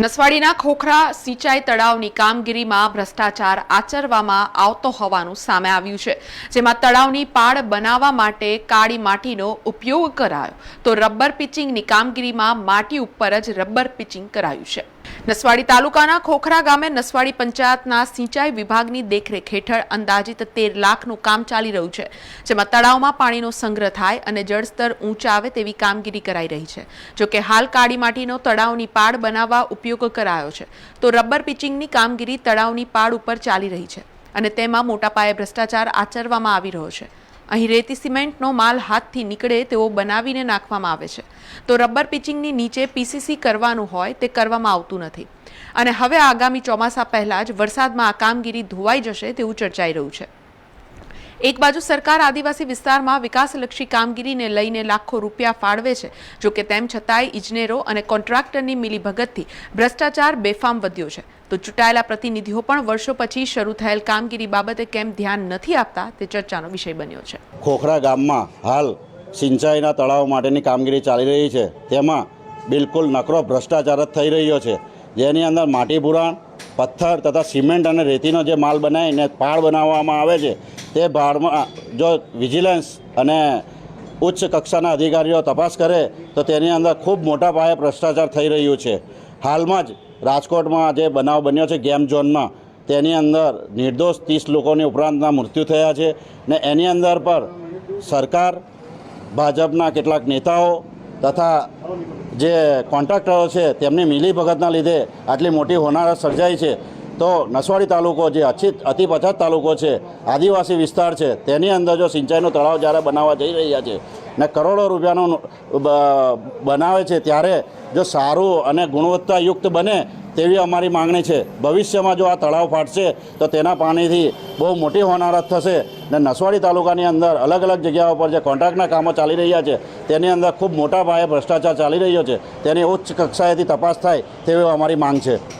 નસવાડીના ખોખરા સિંચાઈ તળાવની કામગીરીમાં ભ્રષ્ટાચાર આચરવામાં આવતો હોવાનું સામે આવ્યું છે. જેમાં તળાવની પાળ બનાવવા માટે કાળી માટીનો ઉપયોગ કરાયો. તો રબર પિચિંગની કામગીરીમાં માટી ઉપર જ રબર પિચિંગ કરાયું છે. નસવાડી તાલુકાના ખોખરા ગામે નસવાડી પંચાયતના સિંચાઈ વિભાગની દેખરેખ હેઠળ અંદાજિત તેર લાખનું કામ ચાલી રહ્યું છે, જેમાં તળાવમાં પાણીનો સંગ્રહ થાય અને જળસ્તર ઊંચા આવે તેવી કામગીરી કરાઈ રહી છે. જોકે હાલ કાળી માટીનો તળાવની પાડ બનાવવા ઉપયોગ કરાયો છે, તો રબર પિચિંગની કામગીરી તળાવની પાડ ઉપર ચાલી રહી છે અને તેમાં મોટા પાયે ભ્રષ્ટાચાર આચરવામાં આવી રહ્યો છે. અહીં રેતી સિમેન્ટનો માલ હાથથી નીકળે તેવો બનાવીને નાખવામાં આવે છે. તો રબર પિચિંગની નીચે પીસીસી કરવાનું હોય તે કરવામાં આવતું નથી. અને હવે આગામી ચોમાસા પહેલાં જ વરસાદમાં આ કામગીરી ધોવાઈ જશે તેવું ચર્ચાઈ રહ્યું છે. એક બાજુ સરકાર આદિવાસી વિસ્તારમાં વિકાસલક્ષી કામગીરીને લઈને લાખો રૂપિયા ફાળવે છે. જો કે તેમ છતાંય ઇજનેરો અને કોન્ટ્રાક્ટરની મિલીભગતથી ભ્રષ્ટાચાર બેફામ વધ્યો છે. તો ચૂંટાયેલા પ્રતિનિધિઓ પણ વર્ષો પછી શરૂ થયેલ કામગીરી બાબતે કેમ ધ્યાન નથી આપતા તે ચર્ચાનો વિષય બન્યો છે. ખોખરા ગામમાં હાલ સિંચાઈના તળાવ માટેની કામગીરી ચાલી રહી છે. તેમાં બિલકુલ નકરો ભ્રષ્ટાચાર જ થઈ રહ્યો છે. જેની અંદર માટી પુરાણ, પથ્થર તથા સિમેન્ટ અને રેતીનો જે માલ બનાવીને પાળ બનાવવામાં આવે છે તે ભાડમાં જો વિજિલન્સ અને ઉચ્ચ કક્ષાના અધિકારીઓ તપાસ કરે, તો તેની અંદર ખૂબ મોટા પાયે ભ્રષ્ટાચાર થઈ રહ્યું છે. હાલમાં જ રાજકોટમાં જે બનાવ બન્યો છે ગેમ ઝોનમાં, તેની અંદર નિર્દોષ ત્રીસ લોકોની ઉપરાંતના મૃત્યુ થયા છે ને એની અંદર પર સરકાર, ભાજપના કેટલાક નેતાઓ તથા જે કોન્ટ્રાક્ટરો છે, તેમની મિલીભગતના લીધે આટલી મોટી હોનારત સર્જાઈ છે. તો નસવાડી તાલુકો જે અછિત અતિ પછાત તાલુકો છે, આદિવાસી વિસ્તાર છે, તેની અંદર જો સિંચાઈનો તળાવ જ્યારે બનાવવા જઈ રહ્યા છે ને કરોડો રૂપિયાનો બનાવે છે, ત્યારે જો સારું અને ગુણવત્તાયુક્ત બને તેવી અમારી માંગણી છે. ભવિષ્યમાં જો આ તળાવ ફાટશે, તો તેના પાણીથી બહુ મોટી હોનારત થશે ને નસવાડી તાલુકાની અંદર અલગ અલગ જગ્યાઓ પર જે કોન્ટ્રાક્ટના કામો ચાલી રહ્યા છે, તેની અંદર ખૂબ મોટા પાયે ભ્રષ્ટાચાર ચાલી રહ્યો છે, તેની ઉચ્ચ કક્ષાએથી તપાસ થાય તેવી અમારી માંગ છે.